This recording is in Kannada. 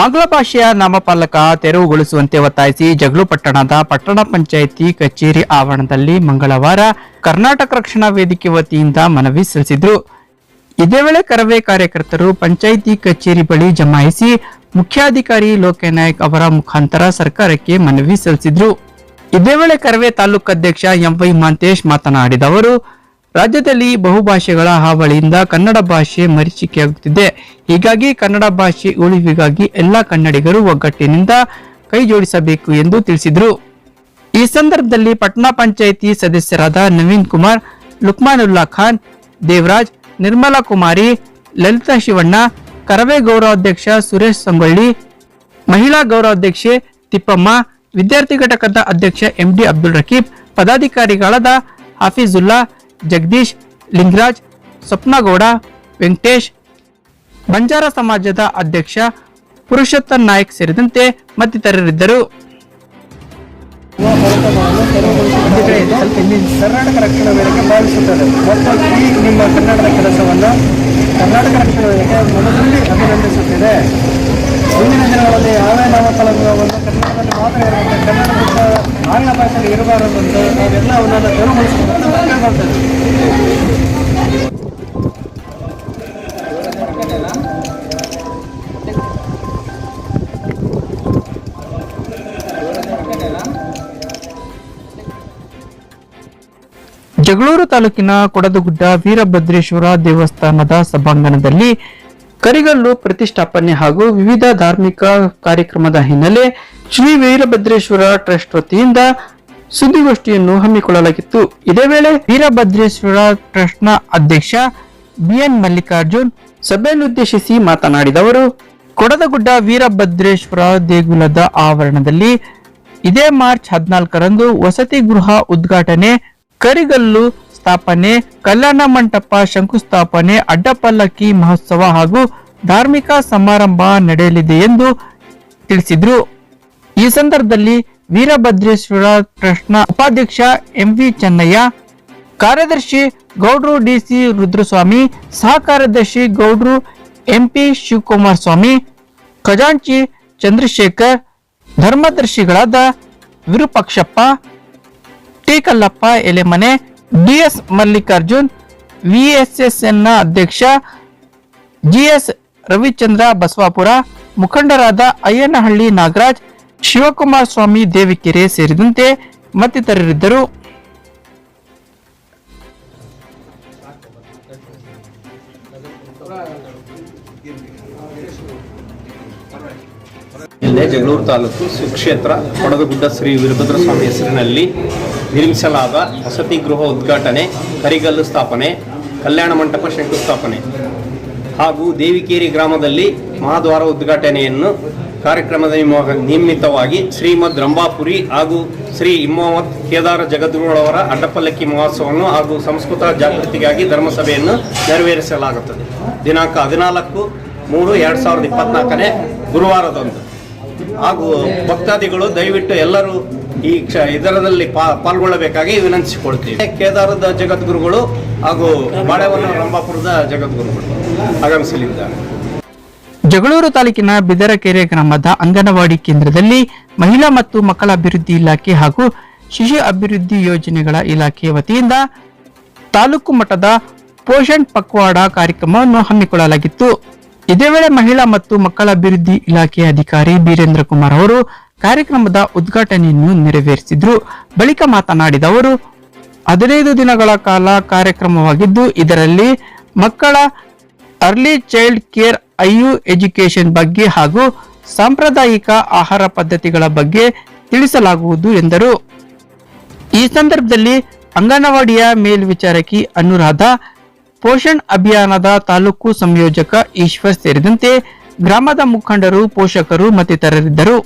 ಆಂಗ್ಲ ಭಾಷೆಯ ನಾಮಫಲಕ ತೆರವುಗೊಳಿಸುವಂತೆ ಒತ್ತಾಯಿಸಿ ಜಗಳು ಪಟ್ಟಣದ ಪಟ್ಟಣ ಪಂಚಾಯಿತಿ ಕಚೇರಿ ಆವರಣದಲ್ಲಿ ಮಂಗಳವಾರ ಕರ್ನಾಟಕ ರಕ್ಷಣಾ ವೇದಿಕೆ ವತಿಯಿಂದ ಮನವಿ ಸಲ್ಲಿಸಿದ್ರು. ಇದೇ ವೇಳೆ ಕರವೇ ಕಾರ್ಯಕರ್ತರು ಪಂಚಾಯಿತಿ ಕಚೇರಿ ಬಳಿ ಜಮಾಯಿಸಿ ಮುಖ್ಯಾಧಿಕಾರಿ ಲೋಕನಾಯಕ್ ಅವರ ಮುಖಾಂತರ ಸರ್ಕಾರಕ್ಕೆ ಮನವಿ ಸಲ್ಲಿಸಿದ್ರು. ಇದೇ ವೇಳೆ ಕರವೇ ತಾಲೂಕು ಅಧ್ಯಕ್ಷ ಎಂವೈ ಮಹಂತೇಶ್ ಮಾತನಾಡಿದ ಅವರು ರಾಜ್ಯದಲ್ಲಿ ಬಹುಭಾಷೆಗಳ ಹಾವಳಿಯಿಂದ ಕನ್ನಡ ಭಾಷೆ ಮರಿಚಿಕೆಯಾಗುತ್ತಿದೆ. ಹೀಗಾಗಿ ಕನ್ನಡ ಭಾಷೆ ಉಳಿವಿಗಾಗಿ ಎಲ್ಲಾ ಕನ್ನಡಿಗರು ಒಗ್ಗಟ್ಟಿನಿಂದ ಕೈಜೋಡಿಸಬೇಕು ಎಂದು ತಿಳಿಸಿದರು. ಈ ಸಂದರ್ಭದಲ್ಲಿ ಪಟ್ನಾ ಪಂಚಾಯಿತಿ ಸದಸ್ಯರಾದ ನವೀನ್ ಕುಮಾರ್, ಲುಕ್ಮಾನುಲ್ಲಾ ಖಾನ್, ದೇವರಾಜ್, ನಿರ್ಮಲಾ ಕುಮಾರಿ, ಲಲಿತಾ ಶಿವಣ್ಣ, ಕರವೇ ಗೌರವಾಧ್ಯಕ್ಷ ಸುರೇಶ್ ಸಂಗೊಳ್ಳಿ, ಮಹಿಳಾ ಗೌರವಾಧ್ಯಕ್ಷೆ ತಿಪ್ಪಮ್ಮ, ವಿದ್ಯಾರ್ಥಿ ಘಟಕದ ಅಧ್ಯಕ್ಷ ಎಂಡಿ ಅಬ್ದುಲ್ ರಕೀಬ್, ಪದಾಧಿಕಾರಿಗಳಾದ ಹಾಫೀಜುಲ್ಲಾ ಜಗದೀಶ್, ಲಿಂಗರಾಜ್, ಸ್ವಪ್ನಗೌಡ, ವೆಂಕಟೇಶ್. ಬಂಜಾರ ಸಮಾಜದ ಅಧ್ಯಕ್ಷ ಪುರುಷೋತ್ತಮ್ ನಾಯಕ್ ಸೇರಿದಂತೆ ಮತ್ತಿತರರಿದ್ದರು. ಕರ್ನಾಟಕ ರಕ್ಷಣಾ ವೇದಿಕೆ ಭಾವಿಸುತ್ತದೆ ಮತ್ತು ಈ ನಿಮ್ಮ ಕನ್ನಡದ ಕೆಲಸವನ್ನು ಕರ್ನಾಟಕ ರಕ್ಷಣಾ ವೇದಿಕೆ ಮೊದಲಲ್ಲಿ ಅಭಿನಂದಿಸುತ್ತಿದೆ. ಮುಂದಿನ ದಿನಗಳಲ್ಲಿ ಯಾವ್ಯಾವ ಒಂದು ಕನ್ನಡದಲ್ಲಿ ಮಾತ್ರ ಇರುವಂತೆ ಕನ್ನಡ ಆಂಗ್ಲ ಭಾಷೆಯಲ್ಲಿ ಇರಬಾರದಂತ ನಾವೆಲ್ಲವನ್ನ ತೆರವುಗೊಳಿಸಬೇಕು ಅಂತ ಕೇಳ್ಕೊಳ್ತೇವೆ ಜಗಳೂರು ತಾಲೂಕಿನ ಕೊಡದುಗುಡ್ಡ ವೀರಭದ್ರೇಶ್ವರ ದೇವಸ್ಥಾನದ ಸಭಾಂಗಣದಲ್ಲಿ ಕರಿಗಲ್ಲು ಪ್ರತಿಷ್ಠಾಪನೆ ಹಾಗೂ ವಿವಿಧ ಧಾರ್ಮಿಕ ಕಾರ್ಯಕ್ರಮದ ಹಿನ್ನೆಲೆ ಶ್ರೀ ವೀರಭದ್ರೇಶ್ವರ ಟ್ರಸ್ಟ್ ವತಿಯಿಂದ ಸುದ್ದಿಗೋಷ್ಠಿಯನ್ನು ಹಮ್ಮಿಕೊಳ್ಳಲಾಗಿತ್ತು. ಇದೇ ವೇಳೆ ವೀರಭದ್ರೇಶ್ವರ ಟ್ರಸ್ಟ್ನ ಅಧ್ಯಕ್ಷ ಬಿಎನ್ ಮಲ್ಲಿಕಾರ್ಜುನ್ ಸಭೆಯನ್ನುದ್ದೇಶಿಸಿ ಮಾತನಾಡಿದವರು, ಕೊಡದಗುಡ್ಡ ವೀರಭದ್ರೇಶ್ವರ ದೇಗುಲದ ಆವರಣದಲ್ಲಿ ಇದೇ ಮಾರ್ಚ್ ಹದಿನಾಲ್ಕರಂದು ವಸತಿ ಗೃಹ ಉದ್ಘಾಟನೆ ಕರಿಗಲ್ಲು ಸ್ಥಾಪನೆ ಕಲ್ಯಾಣ ಮಂಟಪ ಶಂಕುಸ್ಥಾಪನೆ, ಅಡ್ಡಪಲ್ಲಕ್ಕಿ ಮಹೋತ್ಸವ ಹಾಗೂ ಧಾರ್ಮಿಕ ಸಮಾರಂಭ ನಡೆಯಲಿದೆ ಎಂದು ತಿಳಿಸಿದ್ರು. ಈ ಸಂದರ್ಭದಲ್ಲಿ ವೀರಭದ್ರೇಶ್ವರ ಟ್ರಸ್ಟ್ನ ಉಪಾಧ್ಯಕ್ಷ ಎಂವಿ ಚೆನ್ನಯ್ಯ, ಕಾರ್ಯದರ್ಶಿ ಗೌಡ್ರು ಡಿಸಿ ರುದ್ರಸ್ವಾಮಿ ಸಹ ಕಾರ್ಯದರ್ಶಿ ಗೌಡ್ರು ಎಂಪಿ ಶಿವಕುಮಾರ್ ಸ್ವಾಮಿ ಖಜಾಂಚಿ ಚಂದ್ರಶೇಖರ್, ಧರ್ಮದರ್ಶಿಗಳಾದ ವಿರೂಪಾಕ್ಷಪ್ಪ ಟಿ ಕಲ್ಲಪ್ಪ ಎಲೆಮನೆ ಡಿಎಸ್ ಮಲ್ಲಿಕಾರ್ಜುನ್, ವಿಎಸ್ಎಸ್ಎನ್ನ ಅಧ್ಯಕ್ಷ ಜಿಎಸ್ ರವಿಚಂದ್ರ ಬಸವಾಪುರ, ಮುಖಂಡರಾದ ಅಯ್ಯನಹಳ್ಳಿ ನಾಗರಾಜ್, ಶಿವಕುಮಾರ್ ಸ್ವಾಮಿ ದೇವಿಕೆರೆ ಸೇರಿದಂತೆ ಮತ್ತಿತರರಿದ್ದರು. ಇಲ್ಲದೆ ಜಗಳೂರು ತಾಲೂಕು ಸುಕ್ಷೇತ್ರ ಕೊಡದಗುಡ್ಡ ಶ್ರೀ ವೀರಭದ್ರ ಸ್ವಾಮಿ ಹೆಸರಿನಲ್ಲಿ ನಿರ್ಮಿಸಲಾದ ವಸತಿ ಗೃಹ ಉದ್ಘಾಟನೆ, ಕರಿಗಲ್ಲು ಸ್ಥಾಪನೆ, ಕಲ್ಯಾಣ ಮಂಟಪ ಶಂಕುಸ್ಥಾಪನೆ ಹಾಗೂ ದೇವಿಕೇರಿ ಗ್ರಾಮದಲ್ಲಿ ಮಹಾದ್ವಾರ ಉದ್ಘಾಟನೆಯನ್ನು ಕಾರ್ಯಕ್ರಮದ ನಿಮ- ನಿಮಿತ್ತವಾಗಿ ಶ್ರೀಮದ್ ರಂಭಾಪುರಿ ಹಾಗೂ ಶ್ರೀ ಇಮ್ಮವತ್ ಕೇದಾರ ಜಗದ್ಗುರುಗಳವರ ಅಡ್ಡಪಲ್ಲಕ್ಕಿ ಮಹೋತ್ಸವವನ್ನು ಹಾಗೂ ಸಂಸ್ಕೃತ ಜಾಗೃತಿಗಾಗಿ ಧರ್ಮಸಭೆಯನ್ನು ನೆರವೇರಿಸಲಾಗುತ್ತದೆ. ದಿನಾಂಕ ಹದಿನಾಲ್ಕು ಮೂರು ಎರಡು ಸಾವಿರದ ಇಪ್ಪತ್ನಾಲ್ಕನೇ ಗುರುವಾರದಂದು. ಹಾಗೂ ಭಕ್ತಾದಿಗಳು ದಯವಿಟ್ಟು ಎಲ್ಲರೂ ಈ ಕ್ಷ ಇದರಲ್ಲಿ ಪಾ ಪಾಲ್ಗೊಳ್ಳಬೇಕಾಗಿ ವಿನಂತಿಸಿಕೊಳ್ತೀವಿ. ಕೇದಾರದ ಜಗದ್ಗುರುಗಳು ಹಾಗೂ ಬಾಳೆವನ ರಂಭಾಪುರದ ಜಗದ್ಗುರುಗಳು ಆಗಮಿಸಲಿದ್ದಾರೆ. ಜಗಳೂರು ತಾಲೂಕಿನ ಬಿದರಕೆರೆ ಗ್ರಾಮದ ಅಂಗನವಾಡಿ ಕೇಂದ್ರದಲ್ಲಿ ಮಹಿಳಾ ಮತ್ತು ಮಕ್ಕಳ ಅಭಿವೃದ್ಧಿ ಇಲಾಖೆ ಹಾಗೂ ಶಿಶು ಅಭಿವೃದ್ಧಿ ಯೋಜನೆಗಳ ಇಲಾಖೆ ವತಿಯಿಂದ ತಾಲೂಕು ಮಟ್ಟದ ಪೋಷಣ್ ಪಕ್ವಾಡ ಕಾರ್ಯಕ್ರಮವನ್ನು ಹಮ್ಮಿಕೊಳ್ಳಲಾಗಿತ್ತು. ಇದೇ ವೇಳೆ ಮಹಿಳಾ ಮತ್ತು ಮಕ್ಕಳ ಅಭಿವೃದ್ಧಿ ಇಲಾಖೆ ಅಧಿಕಾರಿ ಬೀರೇಂದ್ರ ಕುಮಾರ್ ಅವರು ಕಾರ್ಯಕ್ರಮದ ಉದ್ಘಾಟನೆಯನ್ನು ನೆರವೇರಿಸಿದ್ರು. ಬಳಿಕ ಮಾತನಾಡಿದ ಅವರು, ಹದಿನೈದು ದಿನಗಳ ಕಾಲ ಕಾರ್ಯಕ್ರಮವಾಗಿದ್ದು, ಇದರಲ್ಲಿ ಮಕ್ಕಳ ಅರ್ಲಿ ಚೈಲ್ಡ್ ಕೇರ್ ಐಯು ಎಜುಕೇಶನ್ ಬಗ್ಗೆ ಹಾಗೂ ಸಾಂಪ್ರದಾಯಿಕ ಆಹಾರ ಪದ್ಧತಿಗಳ ಬಗ್ಗೆ ತಿಳಿಸಲಾಗುವುದು ಎಂದರು. ಈ ಸಂದರ್ಭದಲ್ಲಿ ಅಂಗನವಾಡಿಯ ಮೇಲ್ವಿಚಾರಕಿ ಅನುರಾಧ, ಪೋಷಣ್ ಅಭಿಯಾನದ ತಾಲೂಕು ಸಂಯೋಜಕ ಈಶ್ವರ್ ಸೇರಿದಂತೆ ಗ್ರಾಮದ ಮುಖಂಡರು, ಪೋಷಕರು ಮತ್ತಿತರರಿದ್ದರು.